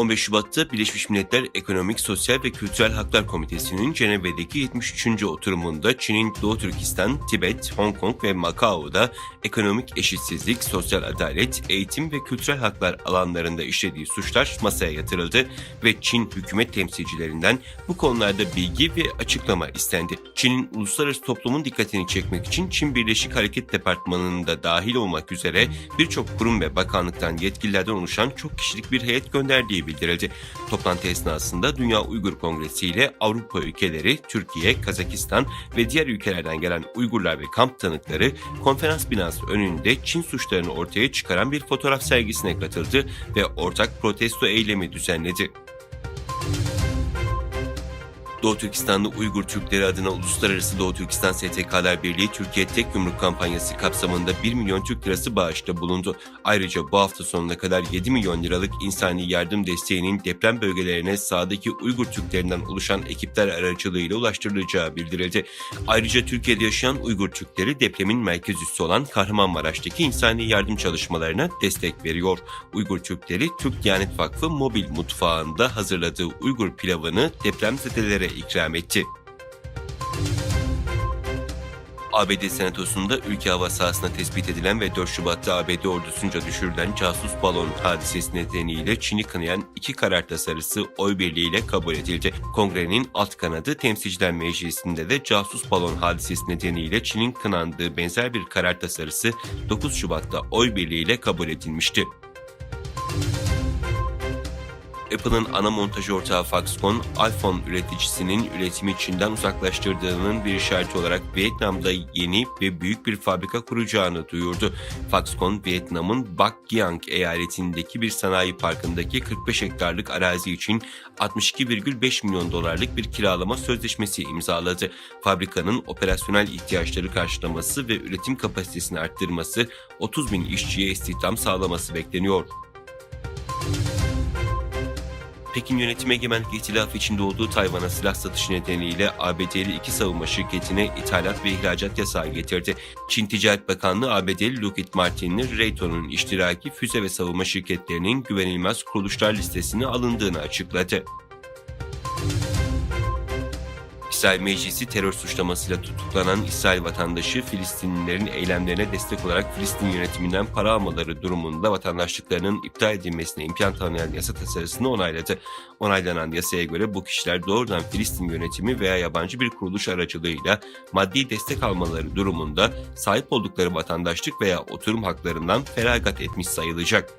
15 Şubat'ta Birleşmiş Milletler Ekonomik, Sosyal ve Kültürel Haklar Komitesi'nin Cenevre'deki 73. oturumunda Çin'in Doğu Türkistan, Tibet, Hong Kong ve Macao'da ekonomik eşitsizlik, sosyal adalet, eğitim ve kültürel haklar alanlarında işlediği suçlar masaya yatırıldı ve Çin hükümet temsilcilerinden bu konularda bilgi ve açıklama istendi. Çin'in uluslararası toplumun dikkatini çekmek için Çin Birleşik Hareket Departmanı'nın da dahil olmak üzere birçok kurum ve bakanlıktan yetkililerden oluşan çok kişilik bir heyet gönderdiği bildirildi. Toplantı esnasında Dünya Uygur Kongresi ile Avrupa ülkeleri, Türkiye, Kazakistan ve diğer ülkelerden gelen Uygurlar ve kamp tanıkları konferans binası önünde Çin suçlarını ortaya çıkaran bir fotoğraf sergisine katıldı ve ortak protesto eylemi düzenledi. Doğu Türkistanlı Uygur Türkleri adına Uluslararası Doğu Türkistan STK'lar Birliği Türkiye Tek Yumruk kampanyası kapsamında 1 milyon Türk lirası bağışta bulundu. Ayrıca bu hafta sonuna kadar 7 milyon liralık insani yardım desteğinin deprem bölgelerine sahadaki Uygur Türklerinden oluşan ekipler aracılığıyla ulaştırılacağı bildirildi. Ayrıca Türkiye'de yaşayan Uygur Türkleri depremin merkez üssü olan Kahramanmaraş'taki insani yardım çalışmalarına destek veriyor. Uygur Türkleri Türk Diyanet Vakfı mobil mutfağında hazırladığı Uygur pilavını depremzedelere ikram etti. ABD Senatosu'nda ülke hava sahasında tespit edilen ve 4 Şubat'ta ABD ordusunca düşürülen casus balon hadisesi nedeniyle Çin'i kınayan iki karar tasarısı oy birliğiyle kabul edildi. Kongrenin alt kanadı Temsilciler Meclisi'nde de casus balon hadisesi nedeniyle Çin'in kınandığı benzer bir karar tasarısı 9 Şubat'ta oy birliğiyle kabul edilmişti. Apple'ın ana montaj ortağı Foxconn, iPhone üreticisinin üretimi Çin'den uzaklaştırdığının bir işareti olarak Vietnam'da yeni ve büyük bir fabrika kuracağını duyurdu. Foxconn, Vietnam'ın Bac Giang eyaletindeki bir sanayi parkındaki 45 hektarlık arazi için 62,5 milyon dolarlık bir kiralama sözleşmesi imzaladı. Fabrikanın operasyonel ihtiyaçları karşılaması ve üretim kapasitesini arttırması 30 bin işçiye istihdam sağlaması bekleniyor. Pekin yönetimi egemenlik ihtilafı içinde olduğu Tayvan'a silah satışı nedeniyle ABD'li iki savunma şirketine ithalat ve ihracat yasağı getirdi. Çin Ticaret Bakanlığı ABD'li Lockheed Martin'in Raytheon'un iştiraki füze ve savunma şirketlerinin güvenilmez kuruluşlar listesine alındığını açıkladı. İsrail Meclisi terör suçlamasıyla tutuklanan İsrail vatandaşı Filistinlilerin eylemlerine destek olarak Filistin yönetiminden para almaları durumunda vatandaşlıklarının iptal edilmesine imkan tanıyan yasa tasarısını onayladı. Onaylanan yasaya göre bu kişiler doğrudan Filistin yönetimi veya yabancı bir kuruluş aracılığıyla maddi destek almaları durumunda sahip oldukları vatandaşlık veya oturum haklarından feragat etmiş sayılacak.